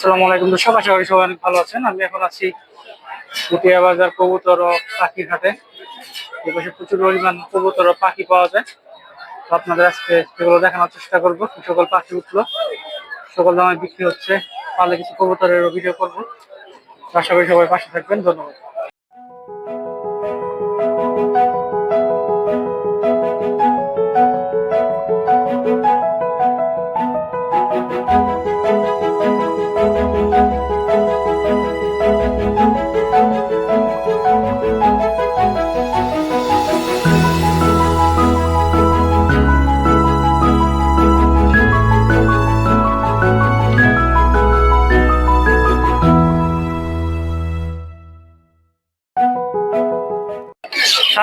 আসসালামু আলাইকুম। দর্শক আশা করি সবাই অনেক ভালো আছেন। আমি এখন আছি পুটিয়া বাজার কবুতর ও পাখির হাটে এপাশে প্রচুর পরিমাণ কবুতর পাখি পাওয়া যায়। তো আপনাদের আজকে সেগুলো দেখানোর চেষ্টা করব। সকল পাখি উঠল, সকল দামে বিক্রি হচ্ছে, পারলে কিছু কবুতরের ভিডিও করব। আশা করি সবাই পাশে থাকবেন। ধন্যবাদ।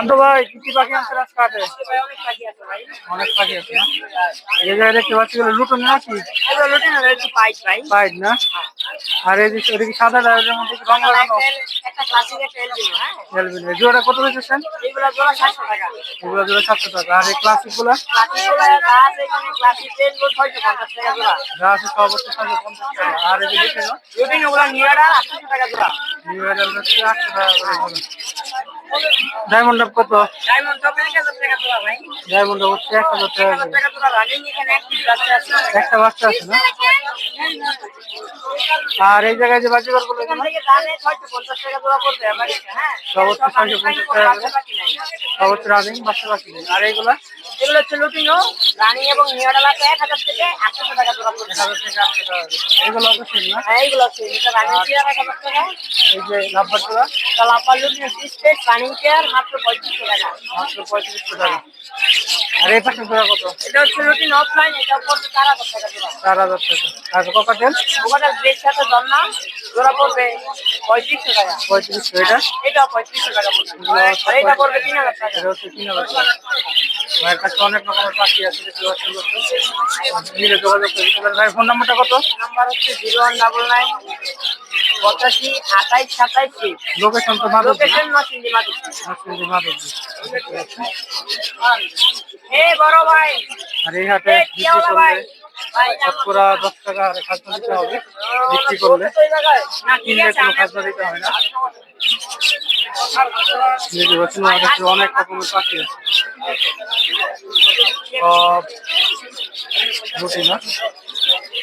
শান্ত ভাই কি কি পাখি আনছেন আজকে হাটে অনেক পাখি আছে না? এই জায়গায় দেখতে পাচ্ছি এগুলো লুটন নাকি? পাইট না আর এই যে এটা কি সাদা ডায়ের মধ্যে কি রং লাগানো খেলবেন এই জোড়া কত বেচেছেন? এগুলো জোড়া সাতশো টাকা। আর এই ক্লাসিকগুলা? যা আছে সব হচ্ছে ছয়শো পঞ্চাশ টাকা। আর এই যে লিখে নিউ হচ্ছে আটশো টাকা করে হবে ডায়মন্ড কত? ডায়মন্ড আপ হচ্ছে এক হাজার টাকা করে। একটা বাচ্চা আছে। না? আর এই জায়গায় যে বাজিগরগুলো এগুলো সব হচ্ছে ছয়শো পঞ্চাশ টাকা করে সব হচ্ছে রানিং বাচ্চা নেই। আর এইগুলা এগুলো হচ্ছে লুটিনো রানী এবং এক হাজার থেকে আটশো টাকা জোড়া পড়বে এক হাজার থেকে আটশো টাকা করে। এগুলো তো সেম না? হ্যাঁ এইগুলো হচ্ছে এটা রানী চেয়ার এক হাজার টাকা। এই যে লাভবার তাহলে আপার লুটিনো স্টেজ রানিং মাত্র পঁয়ত্রিশশো টাকা। মাত্র পঁয়ত্রিশশো টাকা। আর এই পাশে জোড়া কত? এটা হচ্ছে অফলাইন এটা পড়ছে চার হাজার টাকা জোড়া। চার হাজার টাকা। আর ককাটেল? ওখানে বেশ সাথে জন্না জোড়া পড়বে পঁয়ত্রিশশো টাকা। পঁয়ত্রিশশো এটা? এটা পঁয়ত্রিশশো টাকা পড়বে। এটা পড়বে তিন হাজার টাকা। এটা হচ্ছে তিন হাজার টাকা। ভাইয়ের কাছে অনেক রকমের পাখি আছে দেখতে পাচ্ছেন দর্শক। যোগাযোগ পারেন। ফোন নাম্বারটা কত? নাম্বার হচ্ছে জিরো ওয়ান ডাবল নাইন পঁচাশি আঠাইশ সাতাইশ লোকেশন তো মাধব লোকেশন নরসিংদী মাধব মাধব এ বড় ভাই। আর এই হাটে বিক্রি কি হলো ভাই? করলে শতকরা দশ টাকা হারে খাদ্য দিতে হবে। বিক্রি করলে। কিনলে কোনো আমরা- দিতে হয় না। দেখতে পাচ্ছেন আমার কাছে অনেক রকমের পাখি আছে। সব রুটি না?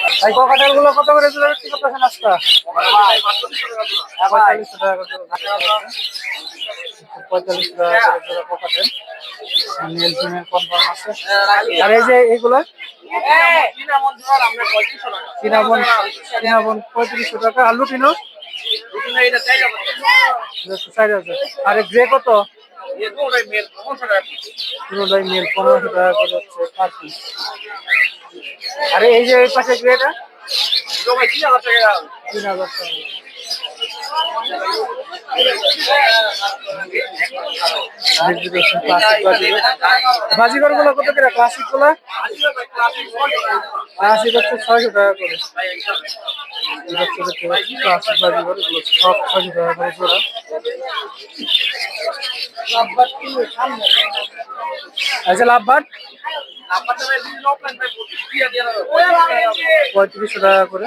আজকে? পঁয়তাল্লিশ টাকা পঁয়তাল্লিশ টাকা আছে। আর এই যে পঁয়ত্রিশশো টাকা। আর গ্রে কত? পুরোটাই মেল পনেরোশো টাকা করে হচ্ছে পার পিস আরে এই যে এই পাশে গ্রেটা তিন হাজার টাকা। বাজিগরগুলো কত করে? ক্লাসিকগুলো? ক্লাসিক হচ্ছে ছয়শো টাকা করে। পঁয়ত্রিশশো টাকা করে।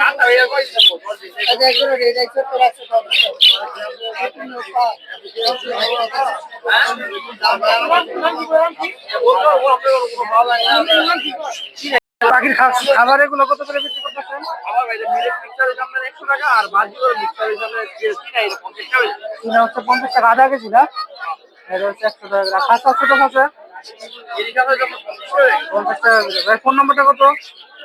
টাকা করে আর পাখির খাবার এগুলো কত করে বিক্রি করতেছেন? কিনা হচ্ছে পঞ্চাশ টাকা আধা কেজি না? এটা হচ্ছে একশো টাকা করে। আর খাসা ছোট খাসা? পঞ্চাশ টাকা ফোন নম্বরটা কত?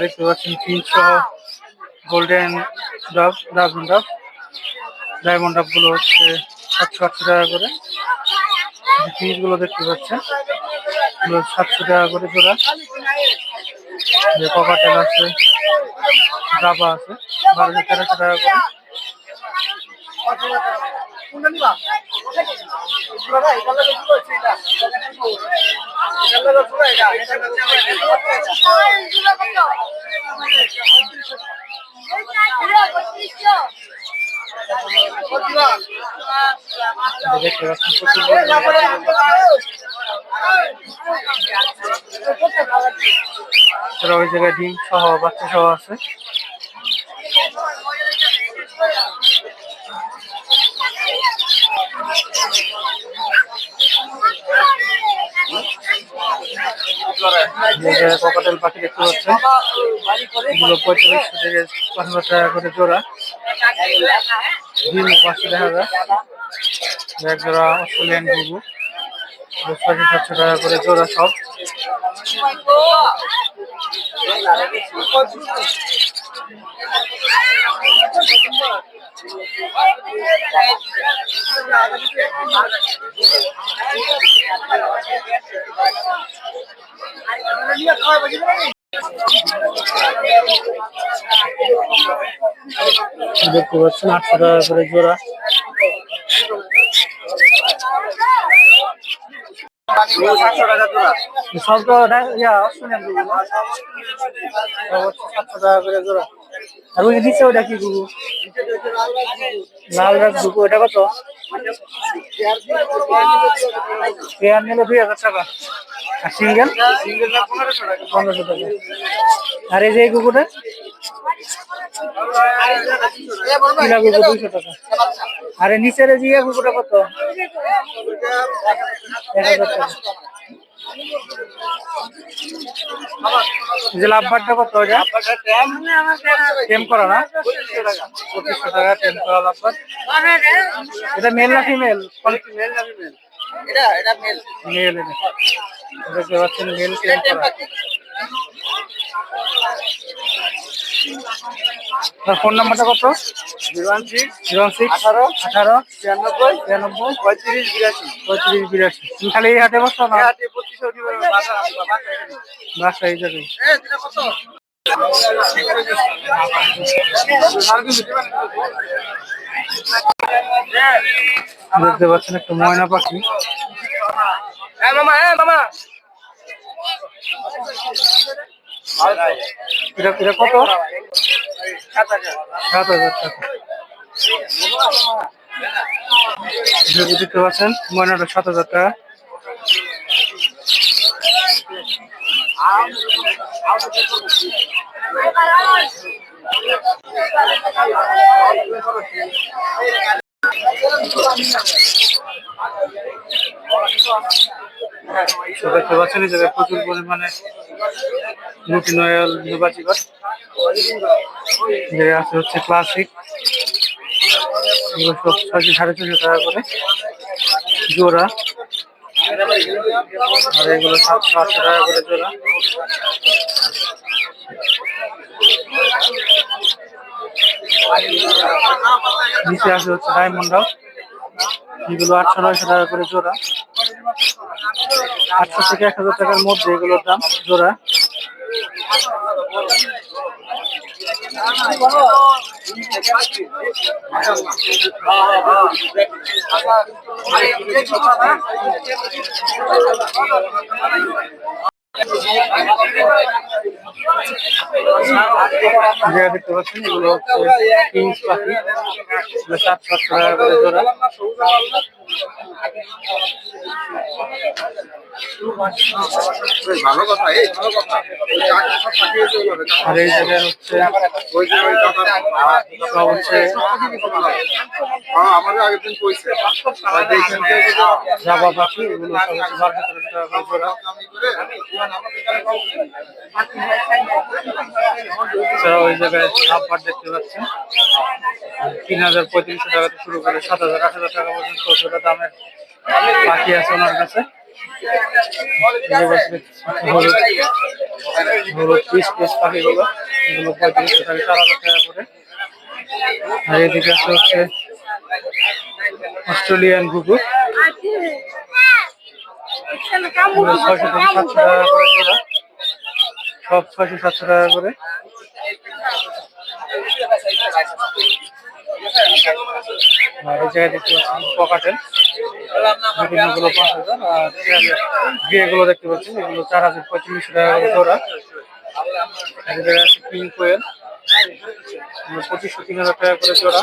দেখতে পাচ্ছেন পিন গোল্ডেন ডাব ডাবন ডাব ডায়মন্ড ডাবগুলো হচ্ছে সাতশো আটশো টাকা করে পিসগুলো দেখতে পাচ্ছেন সাতশো টাকা করে জোড়া যে ককাটেল আছে ডাবা আছে বারোশো তেরোশো টাকা করে দেখতে ওই জায়গায় ডিম সহ বাচ্চা সহ আছে। ককাটেল পাখি দেখতে পাচ্ছেন। এগুলো পঁয়তাল্লিশশো থেকে পাঁচ হাজার টাকা করে জোড়া। ডিম পাঁচশো দেখা যায়। এক জোড়া অস্ট্রেলিয়ান ঘুঘু। ছয়শো সাতশো টাকা করে জোড়া সব। দেখতে পাচ্ছেন আটশো টাকা করে জোড়া। সব টাকা করে জোড়া। আর ওই নিচে ওটা কি ঘুঘু লাল রাজ ঘুঘু ওটা কত? পেয়ার নিলে দুই হাজার টাকা। আর সিঙ্গেল? পনেরোশো টাকা। আর এই যে এই আরে নিচের কত? যে লাভবারটা কত ওটা টেম করা না? এটা মেল না ফিমেল মেল না ফিমেল মেল এটা দেখতে পাচ্ছেন মেল টেম করা? আর ফোন নাম্বারটা কত? Zero one six. Zero six. আঠারো। আঠারো। ছিয়ানব্বই। ছিয়ানব্বই। পঁয়ত্রিশ। বিরাশি। পঁয়ত্রিশ বিরাশি। তুমি খালি এই হাটে বসো না। বাসা এই যাবে দেখতে পাচ্ছেন একটা ময়না পাখি। এটা এটা কত? সাত হাজার টাকা। দেখতে পাচ্ছেন ময়নাটা সাত হাজার টাকা। দেখতে পাচ্ছেন, এই জায়গায় প্রচুর পরিমাণে নতুন অয়েল আছে হচ্ছে ক্লাসিক এগুলো সব ছয়শো, সাড়ে ছশো টাকা করে। জোড়া। আর এগুলো সাতশো, আটশো টাকা করে জোড়া। নিচে আছে হচ্ছে ডায়মন্ড হাউস এগুলো আটশো নয়শো টাকা করে জোড়া। আটশো থেকে এক হাজার টাকার মধ্যে এগুলোর দাম জোড়া। জায়গা দেখতে পাচ্ছেন এগুলো ভালো কথা এই ভালো কথা। ওই চাকরি সব পাঠিয়ে দিতে হবে আর এই জায়গায় হচ্ছে কথা সব হচ্ছে হ্যাঁ জাবা পাখি এগুলো টাকা করে জোড়া আমি করে আমাদের কাছে পাবো। এছাড়া ওই জায়গায় হাফ দেখতে পাচ্ছেন। তিন হাজার পঁয়ত্রিশশো টাকা শুরু করে সাত হাজার, আট হাজার টাকা পর্যন্ত জোড়া দামের পাখি আছে ওনার কাছে। পিস পিস পাখিগুলো হাজার টাকা করে। আর এদিকে হচ্ছে অস্ট্রেলিয়ান কুকুর ছয়শো থেকে সাতশো টাকা করে সব ছয়শো সাতশো টাকা করে। এই জায়গায় দেখতে পাচ্ছেন পকাটেল বিভিন্নগুলো পাঁচ হাজার, আর বিয়ে গুলো দেখতে পাচ্ছেন, এগুলো চার হাজার পঁয়ত্রিশশো টাকা জোড়া। আর এই জায়গায় আছে কিং কোয়েল পঁচিশশো তিন হাজার টাকা করে জোড়া।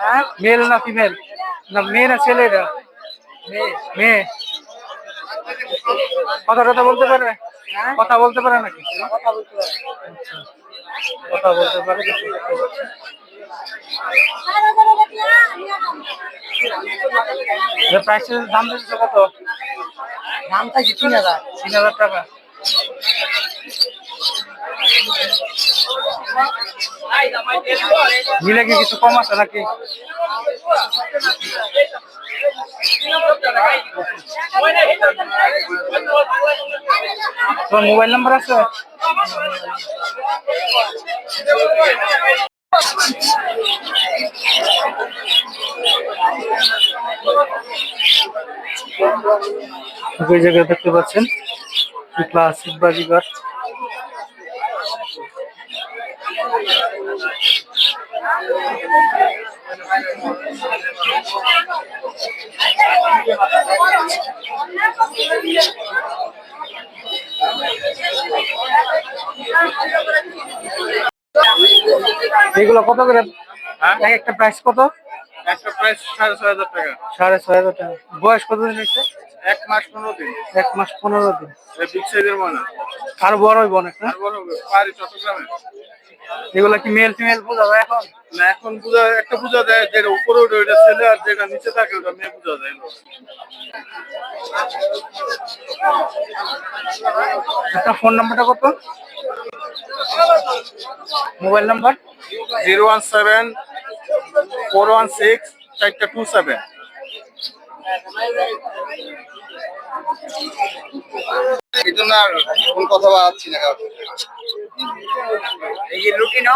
হ্যাঁ? মেল না ফিমেল? না মেয়ে না ছেলে এটা মেয়ে কথা কথা বলতে পারে? হ্যাঁ? কথা বলতে পারে নাকি? কথা বলতে পারে। প্রাইসের দাম দিচ্ছে কত? দাম চাইছি তিন হাজার। তিন হাজার টাকা। মিলে কি কিছু কম আছে নাকি? তোমার মোবাইল নাম্বার আছে? ওই জায়গায় দেখতে পাচ্ছেন ক্লাসিক বাজিগার এগুলো কত করে? এক একটা প্রাইস কত? একটা প্রাইস সাড়ে ছয় হাজার টাকা। সাড়ে ছয় হাজার টাকা। বয়স কত দিন এক মাস পনেরো দিন। এক মাস পনেরো দিন। বিগ সাইজের ময়না। আরও বড় হইব অনেক না? বড় হবে, পাহাড়ি চট্টগ্রামে। এগুলো কি মেল ফিমেল বোঝা যায় এখন? না এখন পূজা একটা পূজা দেয় যেটা উপরে ওঠে ওইটা ছেলে আর যেটা নিচে থাকে ওটা মেয়ে পূজা দেয়। আপনার ফোন নাম্বারটা কত? Mobile number? Zero one seven four one six চারটা টু সেভেন। এই জন্য আর কোন কথা বাড়াচ্ছি না কাউকে। এই যে রুটি ন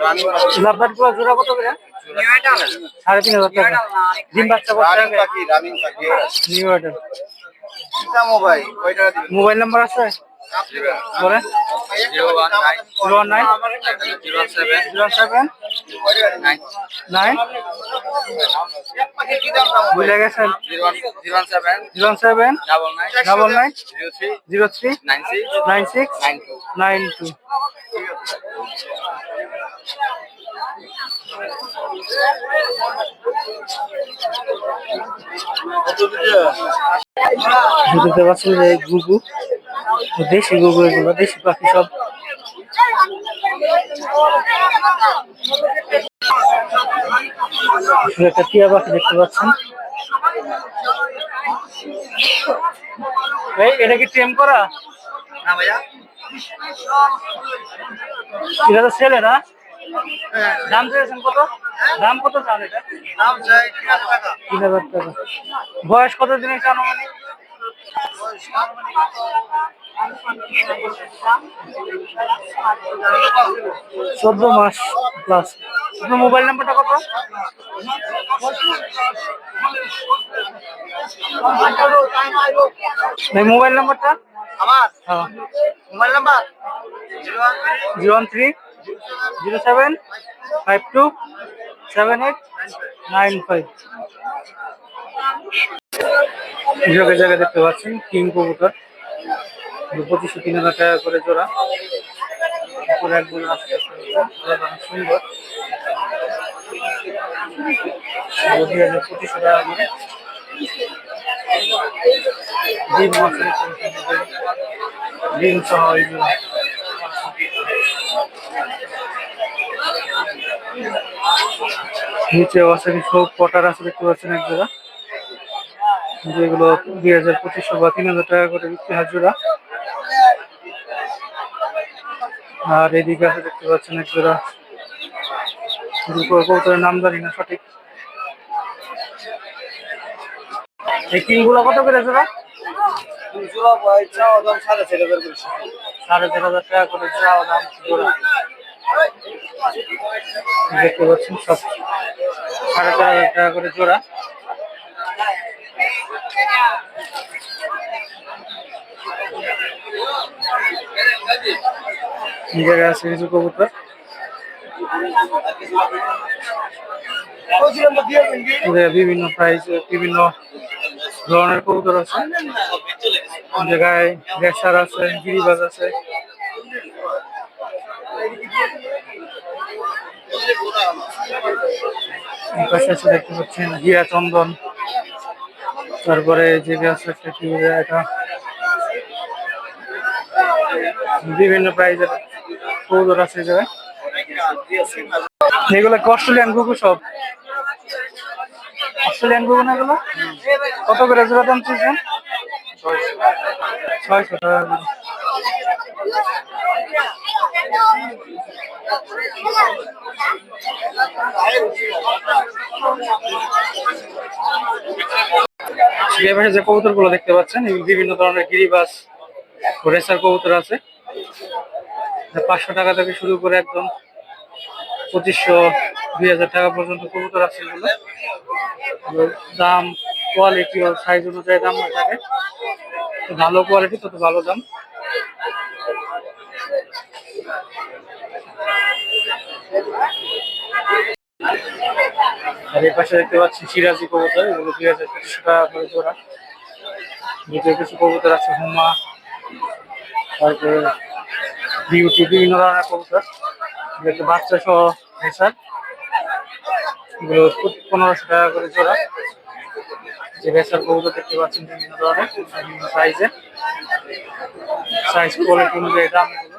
রানিং লাভবাটগুলো জোড়া কত করে? সাড়ে তিন হাজার টাকা। ডিম বাচ্চা কত টাকা পাখি পাখি। নিউ মোবাইল নাম্বার আছে? বলেন zero one nine. Zero one nine zero seven zero seven. Nine. ভুলে গেছেন? Zero seven. Zero seven. Double nine. Double nine zero three zero three. Nine six. Nine six nine two. Nine two. দেখতে পাচ্ছেন যে গুগু দেশি গুগু এগুলো দেশি পাখি সব। একটা টিয়া পাখি দেখতে পাচ্ছেন। এটা কি টেম করা? না ভাইয়া। এটা তো ছেলে না? হ্যাঁ। দাম চেয়েছেন কত? দাম কত চান এটা? দাম চাই তিন হাজার টাকা। তিন হাজার টাকা। বয়স কত দিনের চান মানে চোদ্দ মাস প্লাস আপনার মোবাইল নাম্বারটা কত? এই মোবাইল নাম্বারটা আমার? হ্যাঁ। Mobile number zero one three zero one three zero seven five two seven eight nine five. জায়গায় জায়গায় দেখতে পাচ্ছেন কিং কবুতর। পঁচিশশো তিন হাজার টাকা করে জোড়া। উপরে একজন সুন্দর। দুই হাজার টাকা ডিম ডিম নিচে আছে সব পটার আছে, দেখতে পাচ্ছেন এক জোড়া। যেগুলো দুই হাজার পঁচিশশো বা তিন হাজার টাকা করে বিক্রি হয় জোড়া আর এদিকে আছে দেখতে পাচ্ছেন এক জোড়া দুটো কৌতরের নাম জানি না সঠিক। এই কিংগুলো কত করে জোড়া? সাড়ে হাজার সাড়ে চার হাজার টাকা করে জোড়া দাম জোড়া। দেখতে পাচ্ছেন সব। সাড়ে চার হাজার টাকা করে জোড়া। জায়গায় আছে কিছু কবুতর। বিভিন্ন প্রাইস বিভিন্ন ধরনের কবুতর আছে। জায়গায় রেসার আছে, গিরিবাজ আছে। পাশে দেখতে পাচ্ছেন হিয়া চন্দন। তারপরে জায়গায় আছে একটা কি এটা? বিভিন্ন প্রাইজের কবুতর আছে এই অস্ট্রেলিয়ান কুকু সব? অস্ট্রেলিয়ান কুকু না এগুলো? কত করে জোড়া দাম চাইছেন? ছয়শো টাকা। এবারে যে কবুতরগুলো দেখতে পাচ্ছেন বিভিন্ন ধরনের গিরিবাস, রেসার কবুতর আছে। পাঁচশো টাকা থেকে শুরু করে একদম পঁচিশশো, দুই হাজার টাকা পর্যন্ত কবুতর আছে এগুলো। দাম কোয়ালিটি ও সাইজ অনুযায়ী দাম থাকে। ভালো কোয়ালিটি তত ভালো দাম। আর এই পাশে দেখতে পাচ্ছি সিরাজি কবুতর, এগুলো দুই হাজার পঁচিশশো টাকা করে জোড়া। দ্বিতীয় কিছু কবুতর আছে হুমা, তারপরে বিউটি, বিভিন্ন ধরনের কবুতর। বাচ্চা সহ হেসার এগুলো পনেরোশো টাকা করে জোড়া। যে হেসার কবুতর দেখতে পাচ্ছেন, বিভিন্ন ধরনের, বিভিন্ন সাইজের সাইজ কোয়ালিটি অনুযায়ী দাম এগুলো।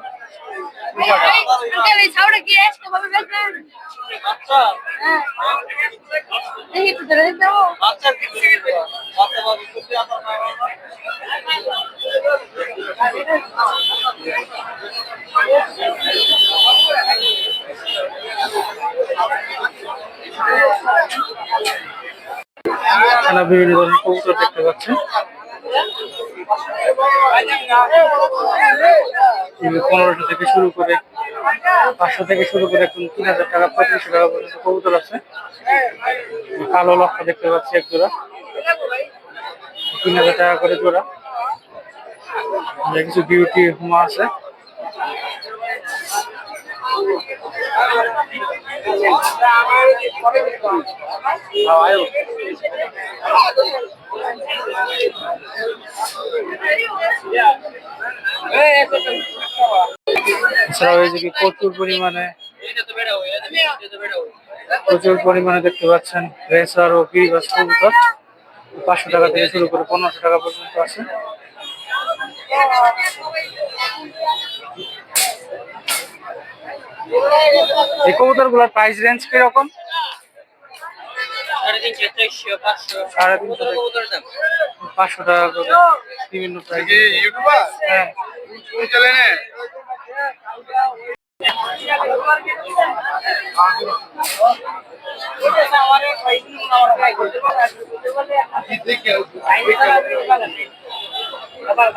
এখানে বিভিন্ন ধরনের কবুতর দেখতে পাচ্ছেন পনেরোটা থেকে শুরু করে পাঁচশো থেকে শুরু করে এখন তিন হাজার টাকা, পঁয়ত্রিশশো টাকা পর্যন্ত কবুতর আছে। কালো লক্ষ্য দেখতে পাচ্ছি এক জোড়া। তিন হাজার টাকা করে জোড়া। কিছু বিউটি হুমা আছে। যে কি প্রচুর পরিমাণে প্রচুর পরিমাণে দেখতে পাচ্ছেন রেসার ও গিরিবাস কবুতর। পাঁচশো টাকা থেকে শুরু করে পনেরোশো টাকা পর্যন্ত আছে। এই কবুতরগুলোর প্রাইস রেঞ্জ কীরকম? সাড়ে তিনশো পাঁচশো। টাকা। করে বিভিন্ন প্রাইস হ্যাঁ। আবার